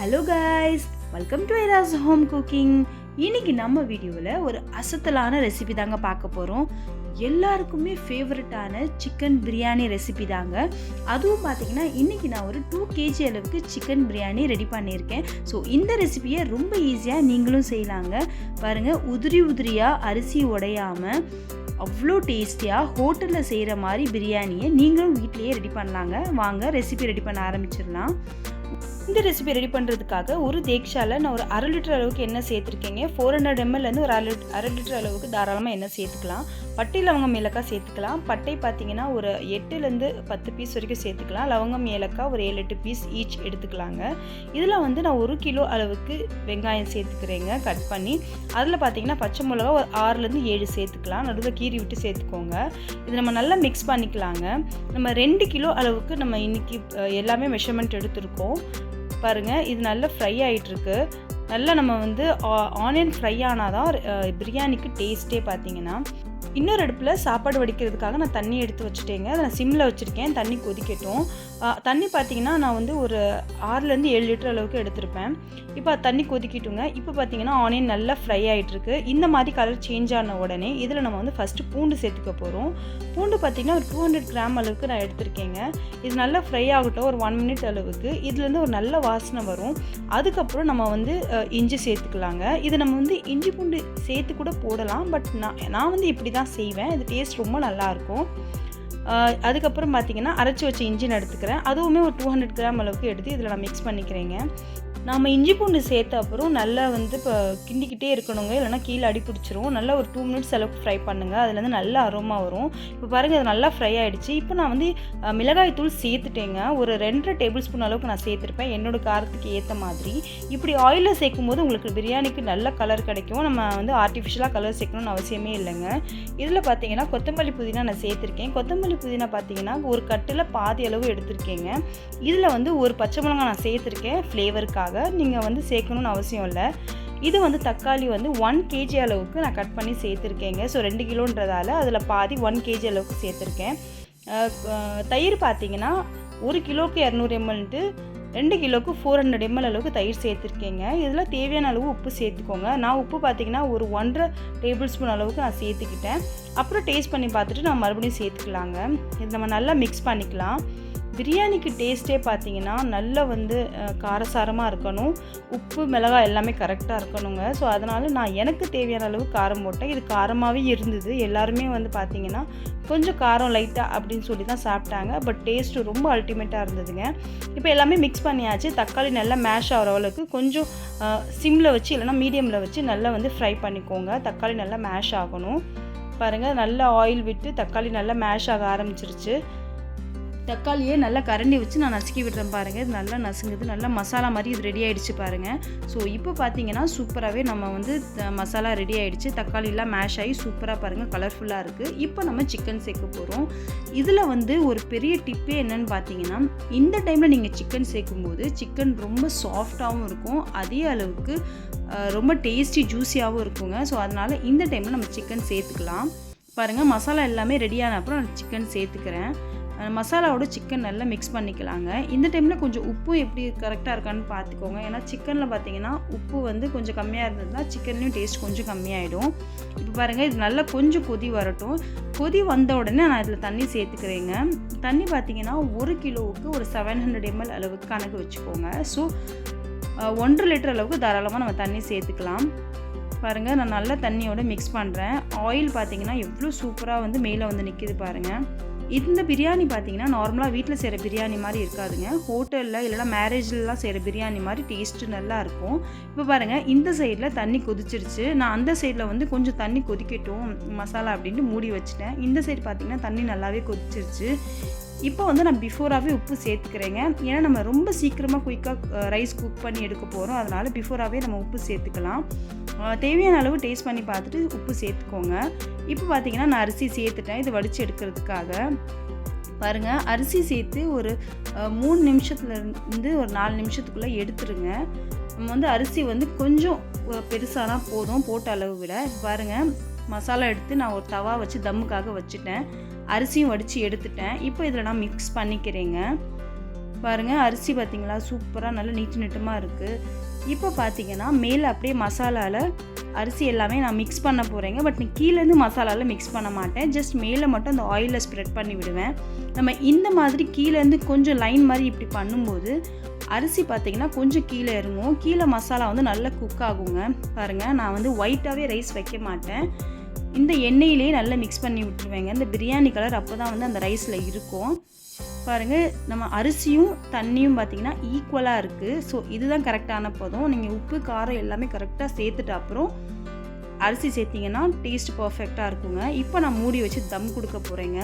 Hello guys welcome to Aira's home cooking இன்னைக்கு நம்ம வீடியோவில் ஒரு அசத்தலான ரெசிபி தாங்க பார்க்க போகிறோம் எல்லாருக்குமே ஃபேவரட்டான சிக்கன் பிரியாணி ரெசிபி தாங்க. அதுவும் பார்த்தீங்கன்னா இன்றைக்கி நான் ஒரு டூ கேஜி அளவுக்கு சிக்கன் பிரியாணி ரெடி பண்ணியிருக்கேன். ஸோ இந்த ரெசிபியை ரொம்ப ஈஸியாக நீங்களும் செய்யலாங்க. பாருங்கள் உதிரி உதிரியாக அரிசி உடையாமல் அவ்வளோ டேஸ்டியாக ஹோட்டலில் செய்கிற மாதிரி பிரியாணியை நீங்களும் வீட்லேயே ரெடி பண்ணலாங்க. வாங்க ரெசிபி ரெடி பண்ண ஆரம்பிச்சிடலாம். இந்த ரெசிபி ரெடி பண்ணுறதுக்காக ஒரு தேக்ஷாவில் நான் ஒரு அரை லிட்டர் அளவுக்கு எண்ணெய் சேர்த்துருக்கேங்க. ஃபோர் ஹண்ட்ரட் எம்எல்லேருந்து ஒரு அரை அரை லிட்டர் அளவுக்கு தாராளமாக எண்ணெய் சேர்த்துக்கலாம். பட்டை லவங்கம் ஏலக்காய் சேர்த்துக்கலாம். பட்டை பார்த்தீங்கன்னா ஒரு எட்டுலேருந்து பத்து பீஸ் வரைக்கும் சேர்த்துக்கலாம். லவங்கம் ஏலக்காய் ஒரு ஏழு எட்டு பீஸ் ஈச் எடுத்துக்கலாங்க. இதில் வந்து நான் ஒரு கிலோ அளவுக்கு வெங்காயம் சேர்த்துக்கிறேங்க கட் பண்ணி. அதில் பார்த்தீங்கன்னா பச்சை மிளகா ஒரு ஆறுலேருந்து ஏழு சேர்த்துக்கலாம். நடுவில் கீறி விட்டு சேர்த்துக்கோங்க. இது நம்ம நல்லா மிக்ஸ் பண்ணிக்கலாங்க. நம்ம ரெண்டு கிலோ அளவுக்கு நம்ம இன்றைக்கி எல்லாமே மெஷர்மெண்ட் எடுத்திருக்கோம். பாருங்கள் இது நல்லா ஃப்ரை ஆகிட்டுருக்கு நல்லா நம்ம வந்து ஆனியன் ஃப்ரை ஆனால் தான் பிரியாணிக்கு டேஸ்ட்டே பார்த்தீங்கன்னா இன்னொரு அடுப்பில் சாப்பாடு வடிக்கிறதுக்காக நான் தண்ணி எடுத்து வச்சுட்டேங்க. அதை நான் சிம்மில் வச்சுருக்கேன். தண்ணி கொதிக்கட்டும். தண்ணி பார்த்தீங்கன்னா நான் வந்து ஒரு ஆறுலேருந்து ஏழு லிட்டர் அளவுக்கு எடுத்திருப்பேன். இப்போ தண்ணி கொதிக்கிட்டுங்க. இப்போ பார்த்தீங்கன்னா ஆனியன் நல்லா ஃப்ரை ஆகிட்டுருக்கு இந்த மாதிரி கலர் சேஞ்ச் ஆன உடனே இதில் நம்ம வந்து ஃபஸ்ட்டு பூண்டு சேர்த்துக்க போகிறோம் பூண்டு பார்த்தீங்கன்னா ஒரு டூ ஹண்ட்ரட் கிராம் அளவுக்கு நான் எடுத்திருக்கேங்க. இது நல்லா ஃப்ரை ஆகட்டும். ஒரு ஒன் மினிட் அளவுக்கு. இதுலேருந்து ஒரு நல்ல வாசனை வரும். அதுக்கப்புறம் நம்ம வந்து இஞ்சி சேர்த்துக்கலாங்க. இது நம்ம வந்து இஞ்சி பூண்டு சேர்த்து கூட போடலாம். பட் நான் நான் வந்து இப்படி தான் செய்வேன். இது டேஸ்ட் ரொம்ப நல்லாயிருக்கும் அதுக்கப்புறம் பார்த்திங்கன்னா அரைச்சி வச்ச இன்ஜின் எடுத்துக்கிறேன். அதுவுமே ஒரு டூ ஹண்ட்ரட் கிராம் அளவுக்கு எடுத்து இதில் நான் மிக்ஸ் பண்ணிக்கிறேங்க. நாம் இஞ்சி பூண்டு சேர்த்த அப்புறம் நல்லா வந்து இப்போ கிண்டிக்கிட்டே இருக்கணுங்க. இல்லைனா கீழே அடி பிடிச்சிரும். நல்லா ஒரு டூ மினிட்ஸ் அளவுக்கு ஃப்ரை பண்ணுங்கள் அதுலேருந்து நல்லா அரோமா வரும். இப்போ பாருங்கள் அது நல்லா ஃப்ரை ஆகிடுச்சு இப்போ நான் வந்து மிளகாய் தூள் சேர்த்துட்டேங்க. ஒரு ரெண்டரை டேபிள் ஸ்பூன் அளவுக்கு நான் சேர்த்துருப்பேன். என்னோடய காரத்துக்கு ஏற்ற மாதிரி. இப்படி ஆயிலில் சேர்க்கும் போது உங்களுக்கு பிரியாணிக்கு நல்ல கலர் கிடைக்கும். நம்ம வந்து ஆர்டிஃபிஷியலாக கலர் சேர்க்கணும்னு அவசியமே இல்லைங்க. இதில் பார்த்தீங்கன்னா கொத்தமல்லி புதினா நான் சேர்த்துருக்கேன். கொத்தமல்லி புதினா பார்த்தீங்கன்னா ஒரு கட்டில் பாதி அளவு எடுத்திருக்கேங்க. இதில் வந்து ஒரு பச்சை மிளகாய் நான் சேர்த்துருக்கேன். ஃப்ளேவருக்காக நீங்கள் வந்து சேர்க்கணும்னு அவசியம் இல்லை. இது வந்து தக்காளி வந்து ஒன் கேஜி அளவுக்கு நான் கட் பண்ணி சேர்த்துருக்கேங்க. ஸோ ரெண்டு கிலோன்றதால அதில் பாதி ஒன் கேஜி அளவுக்கு சேர்த்துருக்கேன். தயிர் பார்த்தீங்கன்னா ஒரு கிலோவுக்கு இரநூறு எம்எல்ட்டு ரெண்டு கிலோவுக்கு ஃபோர் ஹண்ட்ரட் எம்எல் அளவுக்கு தயிர் சேர்த்துருக்கேங்க. இதில் தேவையான அளவு உப்பு சேர்த்துக்கோங்க. நான் உப்பு பார்த்தீங்கன்னா ஒரு ஒன்றரை டேபிள் ஸ்பூன் அளவுக்கு நான் சேர்த்துக்கிட்டேன். அப்புறம் டேஸ்ட் பண்ணி பார்த்துட்டு நான் மறுபடியும் சேர்த்துக்கலாங்க. இது நம்ம நல்லா மிக்ஸ் பண்ணிக்கலாம். பிரியாணிக்கு டேஸ்ட்டே பார்த்தீங்கன்னா நல்லா வந்து காரசாரமாக இருக்கணும். உப்பு மிளகாய் எல்லாமே கரெக்டாக இருக்கணுங்க. ஸோ அதனால் நான் எனக்கு தேவையான அளவு காரம் போட்டேன். இது காரமாகவே இருந்தது. எல்லாருமே வந்து பார்த்தீங்கன்னா கொஞ்சம் காரம் லைட்டாக அப்படின்னு சொல்லி தான் சாப்பிட்டாங்க. பட் டேஸ்ட்டு ரொம்ப அல்டிமேட்டாக இருந்ததுங்க. இப்போ எல்லாமே மிக்ஸ் பண்ணியாச்சு. தக்காளி நல்லா மேஷ் ஆகிற அளவுக்கு கொஞ்சம் சிம்மில் வச்சு இல்லைனா மீடியமில் வச்சு நல்லா வந்து ஃப்ரை பண்ணிக்கோங்க. தக்காளி நல்லா மேஷ் ஆகணும். பாருங்கள் நல்லா ஆயில் விட்டு தக்காளி நல்லா மேஷ் ஆக ஆரம்பிச்சிருச்சு. தக்காளியே நல்லா கரண்டி வச்சு நான் நசுக்கி விடுறேன் பாருங்கள் இது நல்லா நசுங்குது. நல்லா மசாலா மாதிரி இது ரெடி ஆகிடுச்சு பாருங்கள் ஸோ இப்போ பார்த்தீங்கன்னா சூப்பராகவே நம்ம வந்து மசாலா ரெடி ஆகிடுச்சு தக்காளிலாம் மேஷ் ஆகி சூப்பராக பாருங்கள் கலர்ஃபுல்லாக இருக்குது இப்போ நம்ம சிக்கன் சேர்க்க போகிறோம் இதில் வந்து ஒரு பெரிய டிப்பே என்னன்னு பார்த்தீங்கன்னா இந்த டைமில் நீங்கள் சிக்கன் சேர்க்கும்போது சிக்கன் ரொம்ப சாஃப்டாகவும் இருக்கும். அதே அளவுக்கு ரொம்ப டேஸ்டி ஜூஸியாகவும் இருக்குங்க. ஸோ அதனால் இந்த டைமில் நம்ம சிக்கன் சேர்த்துக்கலாம். பாருங்கள் மசாலா எல்லாமே ரெடியான அப்புறம் நான் சிக்கன் சேர்த்துக்கிறேன். மசாலாவோட சிக்கன் நல்லா மிக்ஸ் பண்ணிக்கலாங்க. இந்த டைமில் கொஞ்சம் உப்பு எப்படி கரெக்டாக இருக்கான்னு பார்த்துக்கோங்க. ஏன்னா சிக்கனில் பார்த்தீங்கன்னா உப்பு வந்து கொஞ்சம் கம்மியாக இருந்ததுன்னா சிக்கன்லேயும் டேஸ்ட் கொஞ்சம் கம்மியாயிடும். இப்போ பாருங்கள் இது நல்லா கொஞ்சம் கொதி வரட்டும். கொதி வந்த உடனே நான் இதில் தண்ணி சேர்த்துக்கிறேங்க. தண்ணி பார்த்தீங்கன்னா ஒரு கிலோவுக்கு ஒரு செவன் ஹண்ட்ரட் எம்எல் அளவுக்கு கணக்கு வச்சுக்கோங்க. ஸோ ஒன்றரை லிட்டர் அளவுக்கு தாராளமாக நம்ம தண்ணி சேர்த்துக்கலாம். பாருங்கள் நான் நல்லா தண்ணியோட மிக்ஸ் பண்ணுறேன் ஆயில் பார்த்தீங்கன்னா எவ்வளோ சூப்பராக வந்து மேலே வந்து நிற்கிது பாருங்கள் இந்த பிரியாணி பார்த்தீங்கன்னா நார்மலாக வீட்டில் செய்கிற பிரியாணி மாதிரி இருக்காதுங்க. ஹோட்டலில் இல்லைனா மேரேஜ்லலாம் செய்கிற பிரியாணி மாதிரி டேஸ்ட்டு நல்லா இருக்கும். இப்போ பாருங்கள் இந்த சைடில் தண்ணி கொதிச்சிருச்சு. நான் அந்த சைடில் வந்து கொஞ்சம் தண்ணி கொதிக்கட்டும் மசாலா அப்படின்ட்டு மூடி வச்சுட்டேன். இந்த சைடு பார்த்திங்கன்னா தண்ணி நல்லாவே கொதிச்சிருச்சு. இப்போ வந்து நான் பிஃபோராகவே உப்பு சேர்த்துக்கிறேங்க. ஏன்னா நம்ம ரொம்ப சீக்கிரமாக குயிக்காக ரைஸ் குக் பண்ணி எடுக்க போகிறோம் அதனால் பிஃபோராகவே நம்ம உப்பு சேர்த்துக்கலாம். தேவையான அளவு டேஸ்ட் பண்ணி பார்த்துட்டு உப்பு சேர்த்துக்கோங்க. இப்போ பார்த்திங்கன்னா நான் அரிசி சேர்த்துட்டேன். இது வடித்து எடுக்கிறதுக்காக. பாருங்கள் அரிசி சேர்த்து ஒரு மூணு நிமிஷத்துலேருந்து ஒரு நாலு நிமிஷத்துக்குள்ளே எடுத்துருங்க. நம்ம வந்து அரிசி வந்து கொஞ்சம் பெருசானா போதும் போட்ட அளவு விட. பாருங்கள் மசாலா எடுத்து நான் ஒரு தவா வச்சு தம்முக்காக வச்சுட்டேன். அரிசியும் வடித்து எடுத்துட்டேன். இப்போ இதில் நான் மிக்ஸ் பண்ணிக்கிறேங்க. பாருங்கள் அரிசி பார்த்தீங்களா? சூப்பராக நல்லா நீட்டு நீட்டமாக இருக்குது இப்போ பார்த்தீங்கன்னா மேலே அப்படியே மசாலாவில் அரிசி எல்லாமே நான் மிக்ஸ் பண்ண போகிறேங்க பட் நீ கீழேருந்து மசாலாவில் மிக்ஸ் பண்ண மாட்டேன். ஜஸ்ட் மேலே மட்டும் அந்த ஆயிலில் ஸ்ப்ரெட் பண்ணி விடுவேன். நம்ம இந்த மாதிரி கீழேருந்து கொஞ்சம் லைன் மாதிரி இப்படி பண்ணும்போது அரிசி பார்த்தீங்கன்னா கொஞ்சம் கீழே இறங்கும். கீழே மசாலா வந்து நல்லா குக் ஆகுங்க. பாருங்கள் நான் வந்து ஒயிட்டாகவே ரைஸ் வைக்க மாட்டேன். இந்த எண்ணெயிலேயே நல்லா மிக்ஸ் பண்ணி விட்டுருவேங்க. இந்த பிரியாணி கலர் அப்போ தான் வந்து அந்த ரைஸில் இருக்கும். பாருங்கள் நம்ம அரிசியும் தண்ணியும் பார்த்தீங்கன்னா ஈக்குவலாக இருக்குது ஸோ இதுதான் கரெக்டான பதம். நீங்கள் உப்பு காரம் எல்லாமே கரெக்டாக சேர்த்துட்டு அப்புறம் அரிசி சேர்த்திங்கன்னா டேஸ்ட் பர்ஃபெக்டாக இருக்குங்க. இப்போ நான் மூடி வச்சு தம் கொடுக்க போகிறேங்க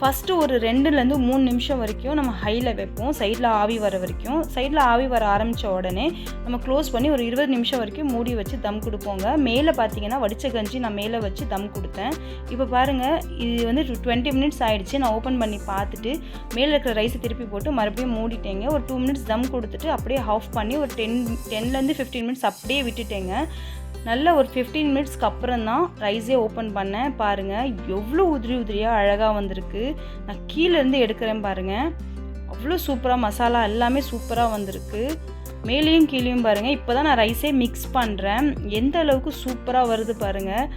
ஃபஸ்ட்டு ஒரு ரெண்டுலேருந்து மூணு நிமிஷம் வரைக்கும் நம்ம ஹையில் வைப்போம். சைடில் ஆவி வர வரைக்கும். சைடில் ஆவி வர ஆரம்பித்த உடனே நம்ம க்ளோஸ் பண்ணி ஒரு இருபது நிமிஷம் வரைக்கும் மூடி வச்சு தம் கொடுப்போங்க. மேலே பார்த்தீங்கன்னா வடித்த கஞ்சி நான் மேலே வச்சு தம் கொடுத்தேன். இப்போ பாருங்கள் இது வந்து டுவெண்ட்டி மினிட்ஸ் ஆகிடுச்சு நான் ஓப்பன் பண்ணி பார்த்துட்டு மேலே இருக்கிற ரைஸை திருப்பி போட்டு மறுபடியும் மூடிட்டேங்க. ஒரு டூ மினிட்ஸ் தம் கொடுத்துட்டு அப்படியே ஆஃப் பண்ணி ஒரு டென் டென்லேருந்து ஃபிஃப்டீன் மினிட்ஸ் அப்படியே விட்டுட்டேங்க. நல்ல ஒரு ஃபிஃப்டீன் மினிட்ஸ்க்கு அப்புறம் தான் ரைஸே ஓப்பன் பண்ணேன். பாருங்கள் எவ்வளோ உதிரி உதிரியாக அழகாக வந்திருக்கு. நான் கீழேருந்து எடுக்கிறேன் பாருங்கள் அவ்வளோ சூப்பராக மசாலா எல்லாமே சூப்பராக வந்திருக்கு. மேலேயும் கீழேயும் பாருங்கள் இப்போ தான் நான் ரைஸே மிக்ஸ் பண்ணுறேன் எந்த அளவுக்கு சூப்பராக வருது பாருங்கள்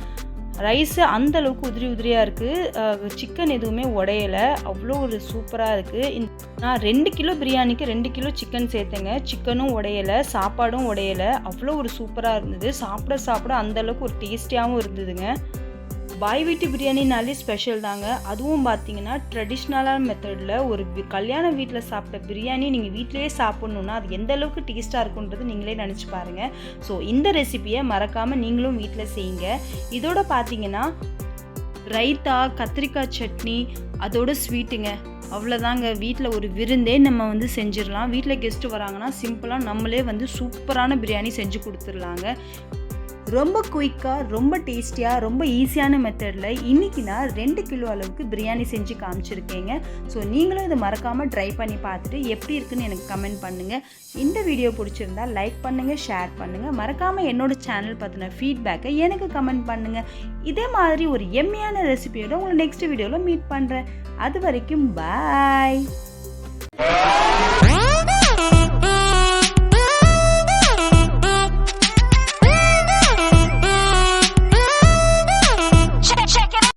ரைஸு அந்த அளவுக்கு உதிரி உதிரியாக இருக்குது சிக்கன் எதுவுமே உடையலை. அவ்வளோ ஒரு சூப்பராக இருக்குது நான் ரெண்டு கிலோ பிரியாணிக்கு ரெண்டு கிலோ சிக்கன் சேர்த்தேங்க. சிக்கனும் உடையலை. சாப்பாடும் உடையலை. அவ்வளோ ஒரு சூப்பராக இருந்தது. சாப்பிட சாப்பிட அந்த அளவுக்கு ஒரு டேஸ்டியாகவும் இருந்ததுங்க. பாய் வீட்டு பிரியாணினாலே ஸ்பெஷல் தாங்க. அதுவும் பார்த்தீங்கன்னா ட்ரெடிஷ்னலான மெத்தடில் ஒரு கல்யாண வீட்டில் சாப்பிட்ட பிரியாணி நீங்கள் வீட்டிலேயே சாப்பிட்ணுன்னா அது எந்த அளவுக்கு டேஸ்ட்டாக இருக்குன்றது நீங்களே நினச்சி பாருங்கள் ஸோ இந்த ரெசிபியை மறக்காமல் நீங்களும் வீட்டில் செய்யுங்க. இதோட பார்த்தீங்கன்னா ரைத்தா கத்திரிக்காய் சட்னி அதோட ஸ்வீட்டுங்க அவ்வளோதாங்க வீட்டில் ஒரு விருந்தே நம்ம வந்து செஞ்சிடலாம். வீட்டில் கெஸ்ட்டு வராங்கன்னா சிம்பிளாக நம்மளே வந்து சூப்பரான பிரியாணி செஞ்சு கொடுத்துடலாங்க. ரொம்ப குயிக்காக ரொம்ப டேஸ்டியாக ரொம்ப ஈஸியான மெத்தடில் இன்றைக்கி நான் ரெண்டு கிலோ அளவுக்கு பிரியாணி செஞ்சு காமிச்சிருக்கேங்க. ஸோ நீங்களும் இதை மறக்காமல் ட்ரை பண்ணி பார்த்துட்டு எப்படி இருக்குன்னு எனக்கு கமெண்ட் பண்ணுங்கள் இந்த வீடியோ பிடிச்சிருந்தா லைக் பண்ணுங்கள் ஷேர் பண்ணுங்கள் மறக்காமல் என்னோட சேனல் பற்றின ஃபீட்பேக்கை எனக்கு கமெண்ட் பண்ணுங்கள் இதே மாதிரி ஒரு எம்மையான ரெசிபியோட உங்களை நெக்ஸ்ட் வீடியோவில் மீட் பண்ணுறேன் அது வரைக்கும் பாய்